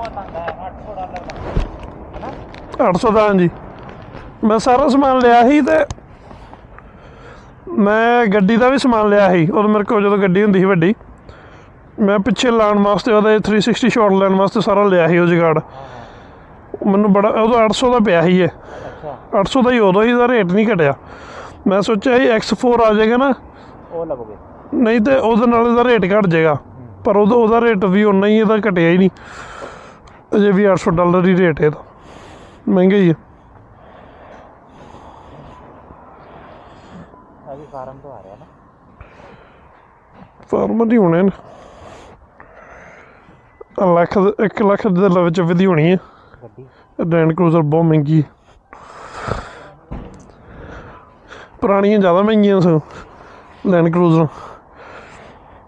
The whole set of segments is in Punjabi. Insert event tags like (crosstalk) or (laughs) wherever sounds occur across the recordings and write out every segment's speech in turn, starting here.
ਬਹੁਤ ਆਂਦਾ ਹੈ 800 ਡਾਲਰ ਦਾ। ਹੈਨਾ? 800 ਦਾ ਹਾਂਜੀ। ਮੈਂ ਸਾਰਾ ਸਮਾਨ ਲਿਆ ਸੀ ਤੇ ਮੈਂ ਗੱਡੀ ਦਾ ਵੀ ਸਮਾਨ ਲਿਆ ਸੀ। ਉਦੋਂ ਮੇਰੇ ਕੋਲ ਜਦੋਂ ਗੱਡੀ ਹੁੰਦੀ ਸੀ ਵੱਡੀ ਮੈਂ ਪਿੱਛੇ ਲਾਉਣ ਵਾਸਤੇ ਉਹਦੇ 360 ਸ਼ਾਟ ਲੈਣ ਵਾਸਤੇ ਸਾਰਾ ਲਿਆ ਸੀ ਉਹ ਜਗਾੜ। ਮੈਨੂੰ ਬੜਾ ਉਦੋਂ 800 ਦਾ ਪਿਆ ਸੀ ਇਹ। ਅੱਛਾ। 800 ਦਾ ਹੀ ਉਦੋਂ ਹੀ ਦਾ ਰੇਟ ਨਹੀਂ ਘਟਿਆ। ਮੈਂ ਸੋਚਿਆ ਇਹ X4 ਆ ਜਾਏਗਾ ਨਾ। ਉਹ ਲਵੋਗੇ ਨਹੀਂ ਤੇ ਉਹਦੇ ਨਾਲ ਇਹਦਾ ਰੇਟ ਘਟ ਜਾਏਗਾ। ਪਰ ਉਹਦਾ ਉਹਦਾ ਰੇਟ ਵੀ ਉਨਾ ਹੀ ਇਹਦਾ ਘਟਿਆ ਹੀ ਨਹੀਂ। ਅਜੇ ਵੀ 800 ਡਾਲਰ ਹੀ ਰੇਟ ਹੈ ਇਹਦਾ ਮਹਿੰਗਾ ਹੀ। ਹੈ ਵੀ ਫਾਰਮ ਤੋਂ ਆ ਰਿਹਾ ਨਾ। ਫਾਰਮਰ ਹੀ ਹੋਣੇ ਨੇ। ਲੱਖ ਦੇ- ਇੱਕ ਲੱਖ ਦੇ ਲਵੇ ਚ ਵਧੀ ਹੋਣੀ ਹੈ। ਲੈਂਡ ਕਰੂਜ਼ਰ ਬਹੁਤ ਮਹਿੰਗੀ ਪੁਰਾਣੀਆਂ ਜ਼ਿਆਦਾ ਮਹਿੰਗੀਆਂ ਸਨ। ਲੈਂਡ ਕਰੂਜ਼ਰ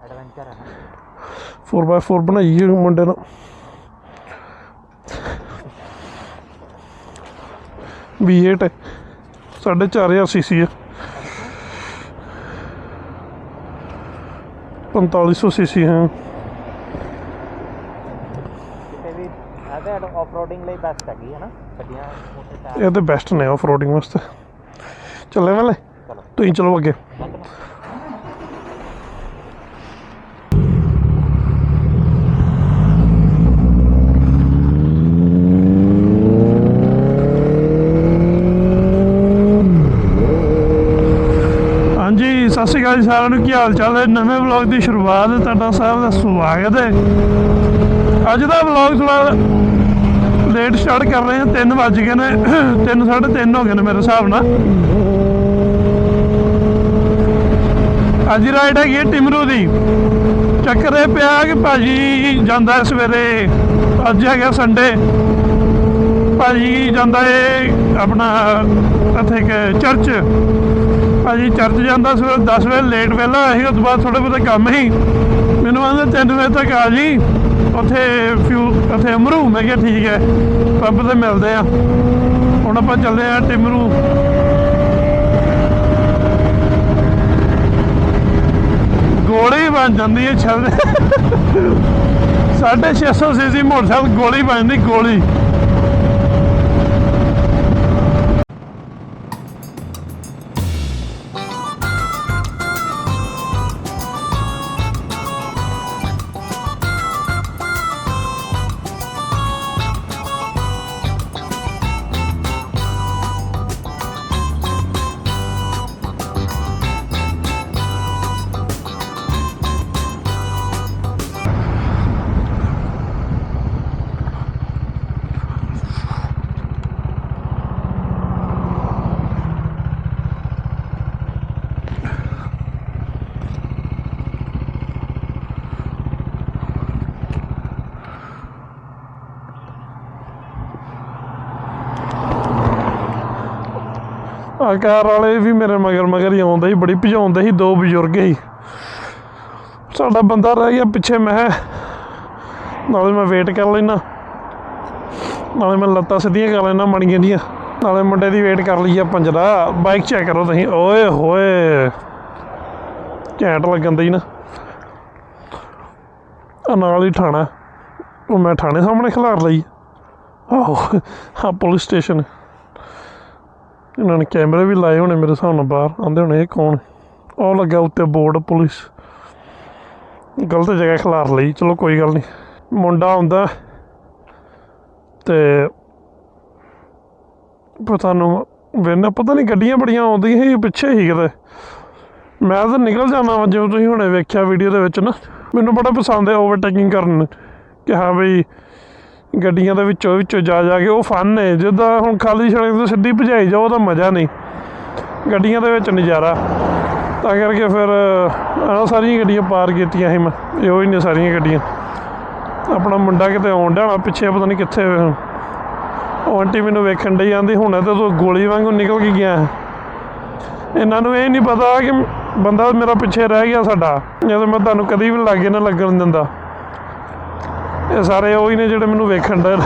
ਐਡਵੈਂਚਰ ਹੈ ਨਾ। 4x4 ਬਣਾਈ ਹੈ ਮੁੰਡੇ ਨੇ V8 ਹੈ। ਸਾਢੇ ਚਾਰ ਹਜ਼ਾਰ ਸੀਸੀ ਹੈ। 4500 ਸੀਸੀ ਹੈ। ਕਿਤੇ ਵੀ ਇਹਦੇ ਆਫ ਰੋਡਿੰਗ ਲਈ ਬੈਸਟ ਹੈਗੀ ਹੈ ਨਾ। ਗੱਡੀਆਂ ਮੋਟੇ ਇਹ ਤੇ ਬੈਸਟ ਨੇ ਆਫ ਰੋਡਿੰਗ ਵਾਸਤੇ। ਚੱਲੇ ਵਾਲੇ? ਤੁਸੀਂ ਚਲੋ ਅੱਗੇ। ਹਾਂਜੀ ਸਾਰਿਆਂ ਨੂੰ ਕੀ ਹਾਲ ਚਾਲ ਹੈ? ਨਵੇਂ ਵਲੌਗ ਦੀ ਸ਼ੁਰੂਆਤ ਤੁਹਾਡਾ ਸਾਰਿਆਂ ਦਾ ਸਵਾਗਤ ਹੈ। ਅੱਜ ਦਾ ਵਲੌਗ ਥੋੜਾ ਲੇਟ ਸਟਾਰਟ ਕਰ ਰਹੇ ਹਾਂ 3 ਵੱਜ ਗਏ ਨੇ 3 3:30 ਹੋ ਗਏ ਨੇ ਮੇਰੇ ਹਿਸਾਬ ਨਾਲ। ਅੱਜ ਰਾਈਡ ਹੈਗੀ ਹੈ ਟਿਮਰੂ ਦੀ। ਚੱਕਰ ਇਹ ਪਿਆ ਕਿ ਭਾਜੀ ਜਾਂਦਾ ਸਵੇਰੇ, ਅੱਜ ਹੈਗਾ ਸੰਡੇ ਭਾਜੀ ਜਾਂਦਾ ਏ ਆਪਣਾ ਇੱਥੇ ਇੱਕ ਚਰਚ ਭਾਜੀ ਚਰਚ ਜਾਂਦਾ ਸਵੇਰੇ 10 ਵਜੇ ਲੇਟ ਵੇਲਾ ਸੀ, ਉਸ ਤੋਂ ਬਾਅਦ ਥੋੜੇ ਬਹੁਤੇ ਕੰਮ ਸੀ। ਮੈਨੂੰ ਆਂਦੇ 3 ਵਜੇ ਤੱਕ ਆ ਜੀ, ਉੱਥੇ ਫਿਊ ਉੱਥੇ ਅਮਰੂ। ਮੈਂ ਕਿਹਾ ਠੀਕ ਹੈ ਪੰਪ ਤੇ ਮਿਲਦੇ ਆ ਹੁਣ ਆਪਾਂ ਚੱਲਦੇ ਆ ਟਿਮਰੂ ਗੋਲੀ ਬਣ ਜਾਂਦੀ ਹੈ ਛੱਡ 650 ਸੀਸੀ ਮੋਟਰਸਾਈਕਲ ਗੋਲੀ ਬਣ ਜਾਂਦੀ, ਗੋਲੀ। ਆ ਕਾਰ ਵਾਲੇ ਵੀ ਮੇਰੇ ਮਗਰ ਮਗਰ ਹੀ ਆਉਂਦੇ ਸੀ, ਬੜੀ ਭਜਾਉਂਦੇ ਸੀ, ਦੋ ਬਜ਼ੁਰਗ ਸੀ। ਸਾਡਾ ਬੰਦਾ ਰਹਿ ਗਿਆ ਪਿੱਛੇ, ਮੈਂ ਨਾਲੇ ਮੈਂ ਵੇਟ ਕਰ ਲੈਣਾ ਨਾਲੇ ਮੈਂ ਲੱਤਾਂ ਸਿੱਧੀਆਂ ਕਰ ਲੈਣਾ ਮਣੀਆਂ ਦੀਆਂ ਨਾਲੇ ਮੁੰਡੇ ਦੀ ਵੇਟ ਕਰ ਲਈ ਆ ਪੰਜਰਾ ਬਾਈਕ ਚੈੱਕ ਕਰੋ ਤੁਸੀਂ। ਓਏ ਹੋਏ। ਘੈਂਟ ਲੱਗਣ ਦੀ ਨਾ। ਆ ਨਾਲ ਹੀ ਥਾਣਾ ਉਹ ਮੈਂ ਥਾਣੇ ਸਾਹਮਣੇ ਖਿਲਾਰ ਲਈ। ਆਹੋ ਹਾਂ ਪੁਲਿਸ ਸਟੇਸ਼ਨ। ਇਹਨਾਂ ਨੇ ਕੈਮਰੇ ਵੀ ਲਾਏ ਹੋਣੇ ਮੇਰੇ ਹਿਸਾਬ ਨਾਲ ਬਾਹਰ, ਆਂਦੇ ਹੋਣੇ ਇਹ ਕੌਣ ਉਹ ਲੱਗਾ ਉੱਤੇ ਬੋਰਡ ਪੁਲਿਸ। ਗਲਤ ਜਗ੍ਹਾ ਖਿਲਾਰ ਲਈ, ਚਲੋ ਕੋਈ ਗੱਲ ਨਹੀਂ। ਮੁੰਡਾ ਆਉਂਦਾ ਤੇ ਪਤਾ ਨੂੰ ਵੇਨਾ ਪਤਾ ਨਹੀਂ ਗੱਡੀਆਂ ਬੜੀਆਂ ਆਉਂਦੀਆਂ ਸੀ, ਪਿੱਛੇ ਹੀ ਕਿਤੇ। ਮੈਂ ਤਾਂ ਨਿਕਲ ਜਾਣਾ ਵਾ, ਜਿਵੇਂ ਤੁਸੀਂ ਹੁਣੇ ਵੇਖਿਆ ਵੀਡੀਓ ਦੇ ਵਿੱਚ ਨਾ। ਮੈਨੂੰ ਬੜਾ ਪਸੰਦ ਹੈ ਓਵਰਟੇਕਿੰਗ ਕਰਨ ਕਿ ਹਾਂ ਬਈ ਗੱਡੀਆਂ ਦੇ ਵਿੱਚੋਂ ਵਿੱਚੋਂ ਜਾ ਜਾ ਕੇ ਉਹ ਫਨ ਹੈ ਜਿੱਦਾਂ ਹੁਣ ਖਾਲੀ ਸੜਕ ਤੋਂ ਸਿੱਧੀ ਭਜਾਈ ਜਾਓ ਉਹਦਾ ਮਜ਼ਾ ਨਹੀਂ। ਗੱਡੀਆਂ ਦੇ ਵਿੱਚ ਨਜ਼ਾਰਾ। ਤਾਂ ਕਰਕੇ ਫਿਰ, ਆਹ ਸਾਰੀਆਂ ਗੱਡੀਆਂ ਪਾਰ ਕੀਤੀਆਂ ਸੀ ਮੈਂ, ਇਹੋ ਹੀ ਨੇ ਸਾਰੀਆਂ ਗੱਡੀਆਂ। ਆਪਣਾ ਮੁੰਡਾ ਕਿਤੇ ਆਉਣ ਡਿਆ ਪਿੱਛੇ, ਪਤਾ ਨਹੀਂ ਕਿੱਥੇ। ਉਹ ਆਂਟੀ ਮੈਨੂੰ ਵੇਖਣ ਡਈ ਜਾਂਦੀ ਹੁਣ ਤਾਂ ਤੂੰ ਗੋਲੀ ਵਾਂਗੂ ਨਿਕਲ ਕੇ ਗਿਆ। ਇਹਨਾਂ ਨੂੰ ਇਹ ਨਹੀਂ ਪਤਾ ਕਿ ਬੰਦਾ ਮੇਰਾ ਪਿੱਛੇ ਰਹਿ ਗਿਆ ਸਾਡਾ, ਜਦੋਂ ਮੈਂ ਤੁਹਾਨੂੰ ਕਦੀ ਵੀ ਲਾਗੇ ਨਾ ਲੱਗਣ ਦਿੰਦਾ। ਇਹ ਸਾਰੇ ਉਹ ਨੇ ਜਿਹੜੇ ਮੈਨੂੰ ਵੇਖਣ ਡਰ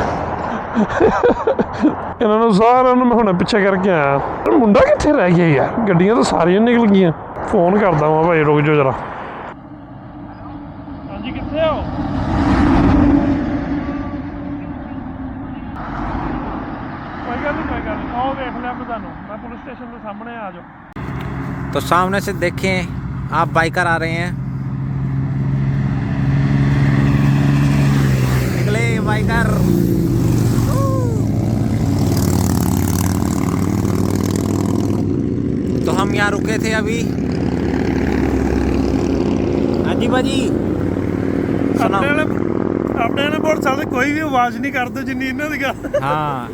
ਇਹਨਾਂ ਨੂੰ ਸਾਰਿਆਂ ਨੂੰ ਮੈਂ ਹੁਣੇ ਪਿੱਛੇ ਕਰਕੇ ਆਇਆ। ਮੁੰਡਾ ਕਿੱਥੇ ਰਹਿ ਗਿਆ ਯਾਰ? ਗੱਡੀਆਂ ਤਾਂ ਸਾਰੀਆਂ ਨਿਕਲ ਗਈਆਂ। ਫੋਨ ਕਰਦਾ ਵਾਂ ਭਾਈ ਰੁਕ ਜਾਓ ਜਰਾ। ਹਾਂਜੀ ਕਿੱਥੇ ਹੋ? ਕੋਈ ਗੱਲ ਨਹੀਂ ਕੋਈ ਗੱਲ ਨਹੀਂ ਆਓ ਵੇਖ ਲਿਆ ਮੈਂ ਤੁਹਾਨੂੰ। मैं पुलिस स्टेशन के सामने आ जाओ तो सामने से देखें आप बाइकर आ रहे हैं निकले बाइकर तो हम यहाँ रुके थे अभी हाँ जी भाजी सुनाओ ਆਪਣੇ ਵਾਲੇ ਆਪਣੇ ਵਾਲੇ ਮੋਟਰਸਾਈਕਲ ਤੇ ਕੋਈ ਵੀ ਆਵਾਜ਼ ਨਹੀਂ ਕਰਦੇ ਜਿੰਨੀ ਇਹਨਾਂ ਦੀ ਗੱਲ हाँ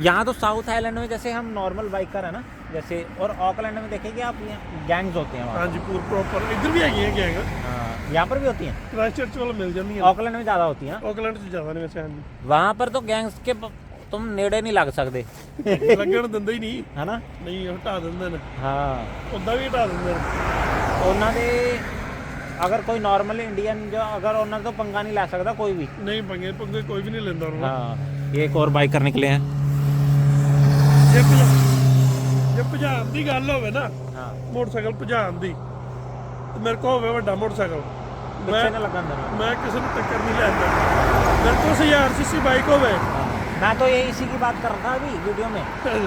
यहाँ तो साउथ आइलैंड में जैसे हम नॉर्मल बाइकर है ना जैसे और ऑकलैंड में देखेंगे आप यहाँ गैंग्स होते हैं वहाँ ਹਾਂਜੀ ਪੂਰ ਪ੍ਰੋਪਰ ਇੱਧਰ ਵੀ ਹੈਗੀਆਂ ਗੈਂਗ हाँ, यहाँ पर भी होती हैं ਕ੍ਰਾਈਸਟ ਚਰਚ ਵੱਲ ਮਿਲ ਜਾਂਦੀਆਂ ऑकलैंड में ज़्यादा होती हैं ਆਕਲੈਂਡ 'ਚ ਜ਼ਿਆਦਾ ਨਹੀਂ ਵੈਸੇ ਹਾਂਜੀ वहाँ पर तो गैंग्स के प- तुम नेड़े नहीं लग सकते ਲੱਗਣ ਦਿੰਦੇ ਹੀ ਨਹੀਂ है ना ਨਹੀਂ ਉਹ ਹਟਾ ਦਿੰਦੇ ਨੇ हाँ ਉਦਾਂ ਵੀ ਹਟਾ ਦਿੰਦੇ ਨੇ ਉਹਨਾਂ ਦੇ ਅਗਰ ਕੋਈ ਨਾਰਮਲ ਇੰਡੀਅਨ ਜੋ ਅਗਰ ਉਹਨਾਂ ਤੋਂ ਪੰਗਾ ਨਹੀਂ ਲੈ ਸਕਦਾ ਕੋਈ ਵੀ ਨਹੀਂ ਪੰਗੇ ਪੰਗੇ ਕੋਈ ਵੀ ਨਹੀਂ ਲੈਂਦਾ ਉਹਨਾਂ हाँ ये एक और बाइकर निकले हैं ਜੇ ਭਜਾ ਜੇ ਭਜਾਉਣ ਦੀ ਗੱਲ ਹੋਵੇ ਨਾ हाँ ਮੋਟਰਸਾਈਕਲ ਭਜਾਉਣ ਦੀ ਤੇ ਮੇਰੇ ਕੋਲ ਹੋਵੇ ਵੱਡਾ ਮੋਟਰਸਾਈਕਲ ਮੈਂ पीछे न लगन देना ਮੈਂ ਕਿਸੇ ਨੂੰ ਟੱਕਰ ਨਹੀਂ ਲੈਂਦਾ ਮੇਰੇ ਕੋਲ 1000 ਸੀਸੀ ਬਾਈਕ ਹੋਵੇ हाँ, मैं तो ये इसी की बात कर रहा था अभी वीडियो में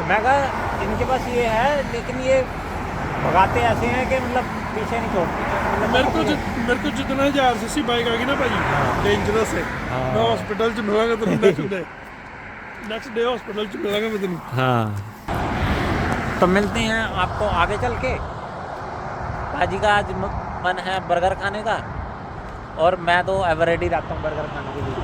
मैं कहा इनके पास ये है लेकिन ये भगाते ऐसे हैं कि मतलब पीछे नहीं छोड़ते मतलब ਮੇਰੇ ਕੋਲ ਜਿ- ਮੇਰੇ ਕੋਲ ਜਿਤਨਾ 1000 ਸੀਸੀ ਬਾਈਕ ਆ ਗਈ ਨਾ ਭਾਜੀ ਡੇਂਜਰਸ ਹੈ ਹਾਂ। ਮੈਂ ਹਸਪੀਟਲ 'ਚ ਮਿਲਾਂਗਾ ਤੈਨੂੰ next day next day hospital च मिलेंगे हाँ। तो मिलते हैं आपको आगे चल के। भाजी का आज मन है बर्गर खाने का। और मैं तो एवरेडी रखता हूँ बर्गर खाने के लिए।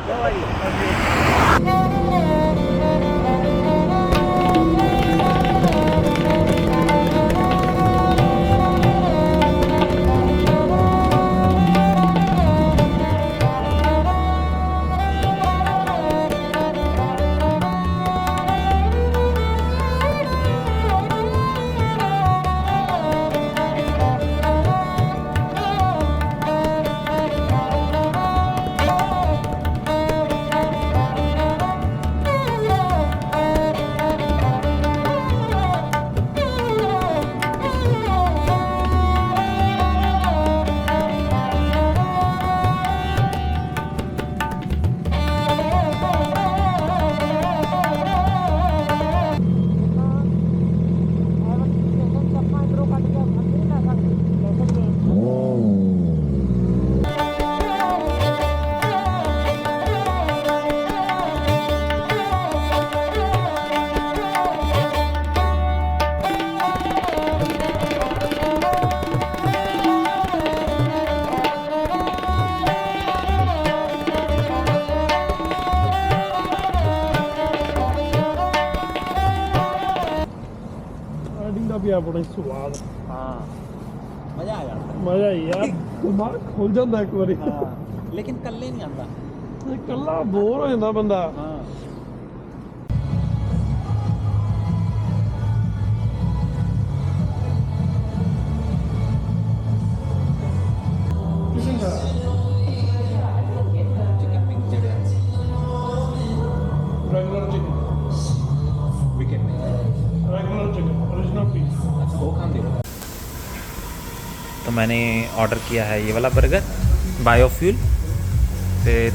ਵੀ ਆਪਣਾ ਸਵਾਦ। ਹਾਂ। ਮਜ਼ਾ ਆ ਜਾਂਦਾ। ਮਜ਼ਾ ਹੀ ਆ। ਦਿਮਾਗ ਖੁੱਲ ਜਾਂਦਾ ਇੱਕ ਵਾਰੀ। ਹਾਂ। ਲੇਕਿਨ ਕੱਲੇ ਨਹੀਂ ਆਂਦਾ ਕੱਲਾ ਬੋਰ ਹੋ ਜਾਂਦਾ ਬੰਦਾ। ਹਾਂ। तो मैंने ऑर्डर किया है ये वाला बर्गर बायोफ्यूल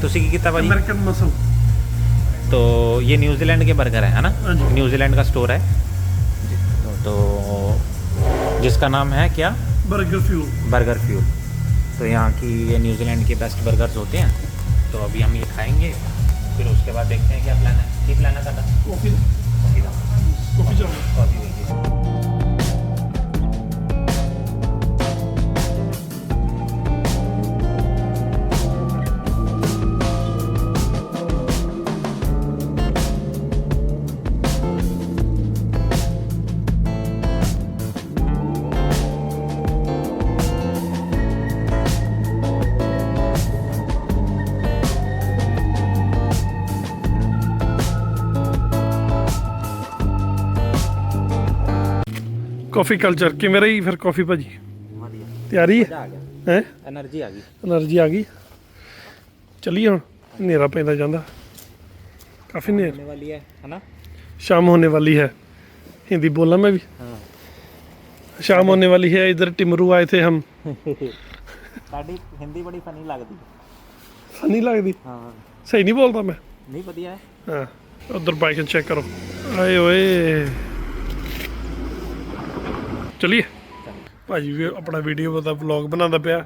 तुसी की किताब तो ये न्यूजीलैंड के बर्गर है ना? न्यूजीलैंड का स्टोर है। तो जिसका नाम है क्या? बर्गर फ्यूल बर्गर फ्यूल तो यहाँ की ये न्यूजीलैंड के बेस्ट बर्गर्स होते हैं। तो अभी हम ये खाएँगे फिर उसके बाद देखते हैं क्या प्लान है। की प्लान है coffee coffee coffee coffee culture ਕਿਵੇਂ ਰਹੀ ਫਿਰ ਕਾਫੀ ਭਾਜੀ? ਵਧੀਆ। ਤਿਆਰੀ ਹੈ? ਆ ਗਿਆ। ਹੈ? એનર્ਜੀ ਆ ਗਈ। એનર્ਜੀ ਆ ਗਈ। ਚੱਲੀਏ ਹੁਣ ਹਨੇਰਾ ਪੈਂਦਾ ਜਾਂਦਾ। ਕਾਫੀ ਹਨੇਰ। ਹੋਣੇ ਵਾਲੀ ਹੈ ਹਨਾ? ਸ਼ਾਮ ਹੋਣੇ ਵਾਲੀ ਹੈ। ਹਿੰਦੀ ਬੋਲਾਂ ਮੈਂ ਵੀ। ਹਾਂ। शाम होने वाली है इधर टिमरू आए थे हम ਸਾਡੀ ਹਿੰਦੀ ਬੜੀ ਫਨੀ ਲੱਗਦੀ ਨਹੀਂ ਲੱਗਦੀ? ਹਾਂ। ਸਹੀ ਨਹੀਂ ਬੋਲਦਾ ਮੈਂ। ਨਹੀਂ ਵਧੀਆ ਹੈ। ਹਾਂ ਉਧਰ ਬਾਈਕ ਚੈੱਕ ਕਰੋ। ਆਏ ਓਏ। ਚਲਿਏ। ਭਾਜੀ ਵੀ ਆਪਣਾ ਵੀਡੀਓ ਦਾ ਵਲੌਗ ਬਣਾਉਂਦਾ ਪਿਆ।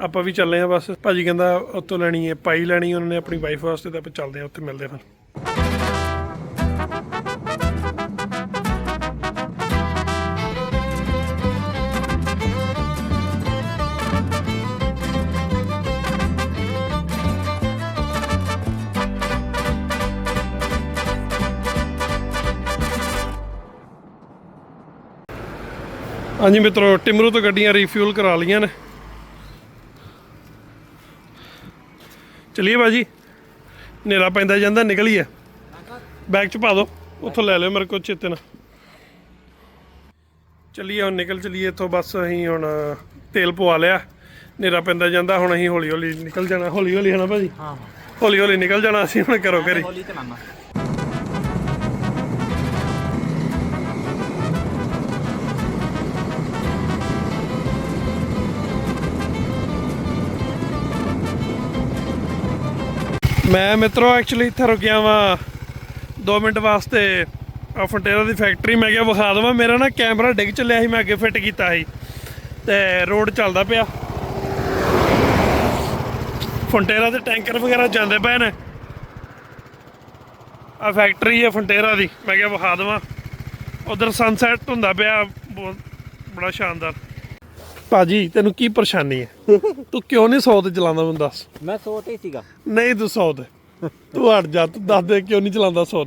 ਆਪਾਂ ਵੀ ਚੱਲੇ ਆ ਬਸ। ਭਾਜੀ ਕਹਿੰਦਾ ਉੱਤੋਂ ਲੈਣੀ ਹੈ, ਪਾਈ ਲੈਣੀ ਉਹਨਾਂ ਨੇ ਆਪਣੀ ਵਾਈਫ ਵਾਸਤੇ ਤਾਂ ਆਪਾਂ ਚੱਲਦੇ ਆ ਉੱਥੇ ਮਿਲਦੇ ਆ ਫਿਰ। ਹਾਂਜੀ ਮਿੱਤਰੋ ਟਿਮਰੂ ਤੋਂ ਗੱਡੀਆਂ ਰੀਫਿਊਲ ਕਰਾ ਲਈਆਂ ਨੇ। ਚਲਿਏ ਬਾਜੀ ਨੇਰਾ ਪੈਂਦਾ ਜਾਂਦਾ ਨਿਕਲੀਏ। ਬੈਗ ਚ ਪਾ ਦੋ ਉੱਥੋਂ ਲੈ ਲਿਓ ਮੇਰੇ ਕੋਲ ਚੇਤੇ ਨਾਲ। ਚਲੀਏ ਹੁਣ ਨਿਕਲ ਚਲਿਏ ਇੱਥੋਂ ਬਸ ਅਸੀਂ ਹੁਣ ਤੇਲ ਪਵਾ ਲਿਆ। ਨੇਰਾ ਪੈਂਦਾ ਜਾਂਦਾ ਹੁਣ ਅਸੀਂ ਹੌਲੀ ਹੌਲੀ ਨਿਕਲ ਜਾਣਾ। ਹੌਲੀ ਹੌਲੀ ਹਨਾ ਭਾਜੀ? ਹਾਂ ਹੌਲੀ ਹੌਲੀ ਨਿਕਲ ਜਾਣਾ ਅਸੀਂ ਹੁਣ ਕਰੋ ਘਰੇ। ਮੈਂ ਮਿੱਤਰੋ ਐਕਚੁਅਲੀ ਇੱਥੇ ਰੁਕਿਆ ਵਾਂ। 2 ਮਿੰਟ ਵਾਸਤੇ ਆ ਫੰਟੇਰਾ ਦੀ ਫੈਕਟਰੀ ਮੈਂ ਕਿਹਾ ਵਿਖਾ ਦਵਾਂ। ਮੇਰਾ ਨਾ ਕੈਮਰਾ ਡਿੱਗ ਚੱਲਿਆ ਸੀ, ਮੈਂ ਅੱਗੇ ਫਿੱਟ ਕੀਤਾ ਸੀ। ਤੇ ਰੋਡ ਚੱਲਦਾ ਪਿਆ। ਫੰਟੇਰਾ ਦੇ ਟੈਂਕਰ ਵਗੈਰਾ ਜਾਂਦੇ ਪਏ ਨੇ। ਆ ਫੈਕਟਰੀ ਹੈ ਫੰਟੇਰਾ ਦੀ, ਮੈਂ ਕਿਹਾ ਵਿਖਾ ਦਵਾਂ। ਉਧਰ ਸਨਸੈਟ ਹੁੰਦਾ ਪਿਆ, ਬਹੁਤ ਬੜਾ ਸ਼ਾਨਦਾਰ। ਭਾਜੀ ਤੈਨੂੰ ਕੀ ਪਰੇਸ਼ਾਨੀ ਹੈ? ਤੂੰ ਕਿਉਂ ਨਹੀਂ 100 ਤੇ ਚਲਾਉਂਦਾ ਮੈਨੂੰ ਦੱਸ। ਮੈਂ 100 ਹੀ ਸੀਗਾ। ਨਹੀਂ ਤੂੰ 100 ਤੂੰ। ਹਟ ਜਾ ਤੂੰ ਦੱਸ ਦੇ ਕਿਉਂ ਨਹੀਂ ਚਲਾਉਂਦਾ 100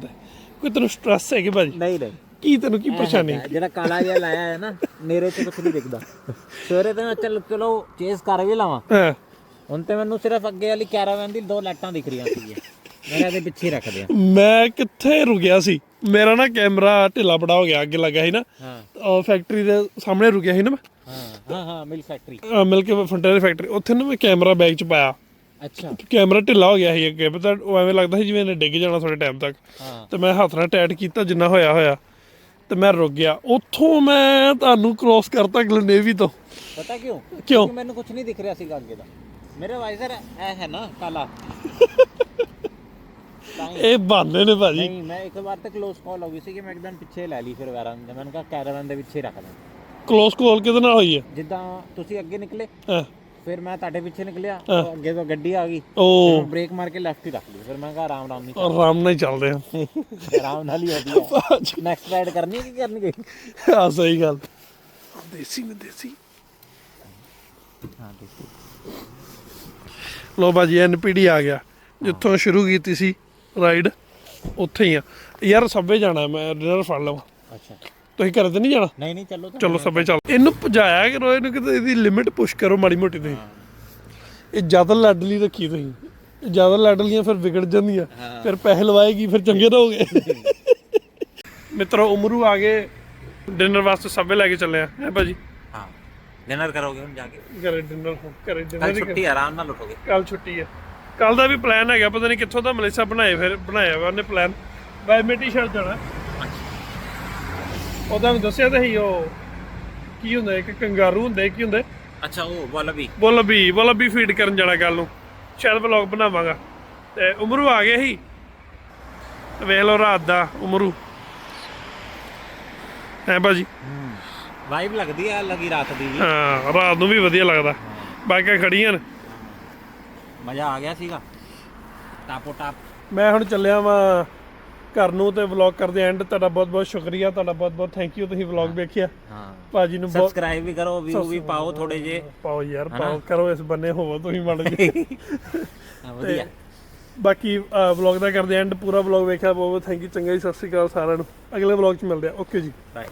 ਕੋਈ ਤੈਨੂੰ ਸਟ੍ਰੈਸ ਹੈ ਕਿ ਭਾਜੀ? ਨਹੀਂ ਨਹੀਂ। ਕੀ ਤੈਨੂੰ ਕੀ ਪਰੇਸ਼ਾਨੀ ਜਿਹੜਾ ਕਾਲਾ ਜਿਹਾ ਲਾਇਆ ਹੈ ਨਾ ਮੇਰੇ ਤੇ ਕੁਝ ਨਹੀਂ ਦਿਖਦਾ। ਸਵੇਰੇ ਤਾਂ ਚੱਲ ਚਲੋ ਚੇਸ ਕਰ ਵੀ ਲਾਵਾਂ। ਹੁਣ ਤੇ ਮੈਨੂੰ ਸਿਰਫ ਅੱਗੇ ਵਾਲੀ ਕੈਰਾਵਨ ਦੀ ਦੋ ਲਾਈਟਾਂ ਦਿਖ ਰਹੀਆਂ ਸੀ ਮੇਰਾ ਦੇ ਪਿੱਛੇ ਰੱਖ ਦਿਆ। ਮੈਂ ਕਿੱਥੇ ਰੁਕਿਆ ਸੀ? ਮੇਰਾ ਨਾ ਕੈਮਰਾ ਢਿੱਲਾ ਬੜਾ ਹੋ ਗਿਆ ਅੱਗੇ ਲੱਗਾ ਸੀ ਨਾ। ਉਹ ਫੈਕਟਰੀ ਦੇ ਸਾਹਮਣੇ ਰੁਕਿਆ ਸੀ ਨਾ ਮੈਂ। ਹਾਂ ਹਾਂ ਹਾਂ ਮਿਲ ਫੈਕਟਰੀ ਮਿਲ ਕੇ ਫੰਟੇ ਦੀ ਫੈਕਟਰੀ ਉੱਥੇ ਨਾ ਮੈਂ ਕੈਮਰਾ ਬੈਗ 'ਚ ਪਾਇਆ। ਅੱਛਾ। ਕੈਮਰਾ ਢਿੱਲਾ ਹੋ ਗਿਆ ਸੀ ਅੱਗੇ ਪਤਾ ਉਹ ਐਵੇਂ ਲੱਗਦਾ ਸੀ ਜਿਵੇਂ ਇਹਨੇ ਡਿੱਗ ਜਾਣਾ ਥੋੜੇ ਟਾਈਮ ਤੱਕ। ਹਾਂ। ਤੇ ਮੈਂ ਹੱਥ ਨਾਲ ਟਾਈਟ ਕੀਤਾ ਜਿੰਨਾ ਹੋਇਆ ਹੋਇਆ। ਤੇ ਮੈਂ ਰੁਕ ਗਿਆ। ਉੱਥੋਂ ਮੈਂ ਤੁਹਾਨੂੰ ਕ੍ਰੋਸ ਕਰਤਾ ਗਲਨੇਵੀ ਤੋਂ। ਪਤਾ ਕਿਉਂ? ਕਿਉਂ? ਕਿਉਂਕਿ ਮੈਨੂੰ ਕੁਝ ਨਹੀਂ ਦਿਖ ਰਿਹਾ ਸੀਗਾ ਅੱਗੇ ਦਾ। ਮੇਰੇ ਵਾਈਜ਼ਰ ਇਹ ਹੈ ਨਾ ਕਾਲਾ। ਤਾਂ (laughs) ਹੀ- ਇਹ ਬਹਾਨੇ ਨੇ ਭਾਜੀ। ਨਹੀਂ ਮੈਂ ਇੱਕ ਵਾਰ ਤੇ ਕਲੋਜ਼ ਕਾਲ ਹੋ ਗਈ ਸੀ ਕਿ ਮੈਂ ਇੱਕਦਮ ਪਿੱਛੇ ਲੈ ਲਈ ਫਿਰ ਵੈਰਨ ਦੇ। ਮੈਨੂੰ ਕਿਹਾ ਕੈਰਾਵਨ ਦੇ ਪਿੱਛੇ ਰੱਖ ਦਾਂ ਕਲੋਸ ਕੋਲ ਕਿਹਦੇ ਨਾਲ ਹੋਈ ਹੈ? ਜਿੱਦਾਂ ਤੁਸੀਂ ਅੱਗੇ ਨਿਕਲੇ ਹਾਂ। ਫਿਰ ਮੈਂ ਤੁਹਾਡੇ ਪਿੱਛੇ ਨਿਕਲਿਆ ਅੱਗੇ ਤੋਂ ਗੱਡੀ ਆ ਗਈ ਉਹ ਬ੍ਰੇਕ ਮਾਰ ਕੇ ਲੈਫਟ ਹੀ ਰੱਖ ਲਈ ਫਿਰ ਮੈਂ ਕਿਹਾ ਆਰਾਮ ਆਰਾਮ ਨਹੀਂ ਆਰਾਮ ਨਾਲ ਹੀ ਚੱਲਦੇ ਆ। ਆਰਾਮ ਨਾਲ ਹੀ ਹੈ ਨੈਕਸਟ ਰਾਈਡ ਕਰਨੀ ਹੈ ਕਿ ਕਰਨੀ ਗਈ ਆ ਸਹੀ ਗੱਲ। ਦੇਸੀ ਨੇ ਦੇਸੀ। ਹਾਂ ਲੋ ਬਾਜੀ ਐਨਪੀਡੀ ਆ ਗਿਆ। ਜਿੱਥੋਂ ਸ਼ੁਰੂ ਕੀਤੀ ਸੀ ਰਾਈਡ ਉੱਥੇ ਹੀ ਆ। ਯਾਰ ਸੱਬੇ ਜਾਣਾ ਮੈਂ ਡਿਨਰ ਫੜ ਲਵਾਂ। ਅੱਛਾ। ਤੁਸੀਂ ਘਰੇ ਤੇ ਨਹੀਂ ਜਾਣਾ? ਨਹੀਂ ਨਹੀਂ ਚੱਲੋ ਤਾਂ ਚਲੋ ਸੱਬੇ ਚੱਲ। ਇਹਨੂੰ ਭਜਾਇਆ ਕਰੋ ਇਹਨੂੰ ਕਿਤੇ ਇਹਦੀ ਲਿਮਿਟ ਪੁਸ਼ ਕਰੋ ਮਾੜੀ ਮੋਟੀ ਤੁਸੀਂ। ਇਹ ਜ਼ਿਆਦਾ ਲਾਡਲੀ ਰੱਖੀ ਤੁਸੀਂ। ਇਹ ਜ਼ਿਆਦਾ ਲਾਡਲੀਆਂ ਫਿਰ ਵਿਗੜ ਜਾਂਦੀਆਂ। ਫਿਰ ਪੈਸੇ ਲਵਾਏਗੀ ਫਿਰ ਚੰਗੇ ਰਹੋਗੇ। (laughs) ਮਿੱਤਰੋ ਉਮਰੂ ਆ ਗਏ। ਡਿਨਰ ਵਾਸਤੇ ਸੱਬੇ ਲੈ ਕੇ ਚੱਲੇ ਆ। ਹੈ ਭਾਜੀ? ਹਾਂ। ਡਿਨਰ ਕਰੋਗੇ ਹੁਣ ਜਾ ਕੇ? ਘਰੇ ਡਿਨਰ ਘਰੇ ਕੱਲ ਡਿਨਰ ਛੁੱਟੀ ਹੈ, ਆਰਾਮ ਨਾਲ ਉੱਠੋਗੇ। ਕੱਲ ਛੁੱਟੀ ਹੈ ਕੱਲ ਦਾ ਵੀ ਪਲਾਨ ਹੈਗਾ ਪਤਾ ਨਹੀਂ ਕਿੱਥੋਂ ਦਾ ਮਲੇਸ਼ਾ ਬਣਾਏ ਫਿਰ ਬਣਾਇਆ ਵਾ ਉਹਨੇ ਪਲਾਨ ਮੈਂ ਟੀ-ਸ਼ਰਟ ਜਾਣਾ। ਉਹਦਾ ਵੀ ਦੱਸਿਆ ਤਾਂ ਸੀ ਉਹ ਕੀ ਹੁੰਦਾ ਇੱਕ ਕੰਗਾਰੂ ਹੁੰਦਾ ਕੀ ਹੁੰਦਾ? ਅੱਛਾ ਉਹ ਵਾਲਬੀ। ਬੋਲਬੀ ਬੋਲਬੀ ਫੀਡ ਕਰਨ ਜਾਣਾ ਕੱਲ ਨੂੰ। ਸ਼ਾਇਦ ਵਲੌਗ ਬਣਾਵਾਂਗਾ। ਤੇ ਉਮਰੂ ਆ ਗਿਆ ਸੀ? ਵੇਖ ਲਓ ਰਾਤ ਦਾ ਉਮਰੂ। ਹੈ ਭਾਜੀ? ਵਾਈਬ ਲੱਗਦੀ ਹੈ ਲੱਗੀ ਰਾਤ ਦੀ ਵੀ। ਹਾਂ ਰਾਤ ਨੂੰ ਵੀ ਵਧੀਆ ਲੱਗਦਾ। ਬਾਈਕਾਂ ਖੜੀਆਂ ਨੇ। ਮਜ਼ਾ ਆ ਗਿਆ ਸੀਗਾ। ਟਾਪੋ ਟਾਪ। ਮੈਂ ਹੁਣ ਚੱਲਿਆ ਵਾਂ ਘਰ ਨੂੰ ਤੇ ਵਲੌਗ ਕਰਦੇ ਐਂਡ ਤੁਹਾਡਾ ਬਹੁਤ ਬਹੁਤ ਸ਼ੁਕਰੀਆ ਤੁਹਾਡਾ ਬਹੁਤ ਬਹੁਤ ਥੈਂਕ ਯੂ ਤੁਸੀਂ ਵਲੌਗ ਵੇਖਿਆ। ਹਾਂ। ਭਾਜੀ ਨੂੰ ਬਹੁਤ ਸਬਸਕ੍ਰਾਈਬ ਵੀ ਕਰੋ ਵਿਊ ਵੀ ਪਾਓ ਥੋੜੇ ਜੇ ਪਾਓ ਯਾਰ ਪਾਓ ਕਰੋ ਇਸ ਬੰਨੇ ਹੋਵੋ ਤੁਸੀਂ ਮੜ ਜੀ (laughs) ਹਾਂ, ਵਧੀਆ। ਬਾਕੀ ਵਲੌਗ ਦਾ ਕਰਦੇ ਐਂਡ ਪੂਰਾ ਵਲੌਗ ਵੇਖਿਆ ਬਹੁਤ ਬਹੁਤ ਥੈਂਕ ਯੂ ਚੰਗਾ ਜੀ ਸਤਿ ਸ਼੍ਰੀ ਅਕਾਲ ਸਾਰਿਆਂ ਨੂੰ। ਅਗਲੇ ਵਲੌਗ 'ਚ ਮਿਲਦੇ ਆ ਓਕੇ ਜੀ। ਬਾਏ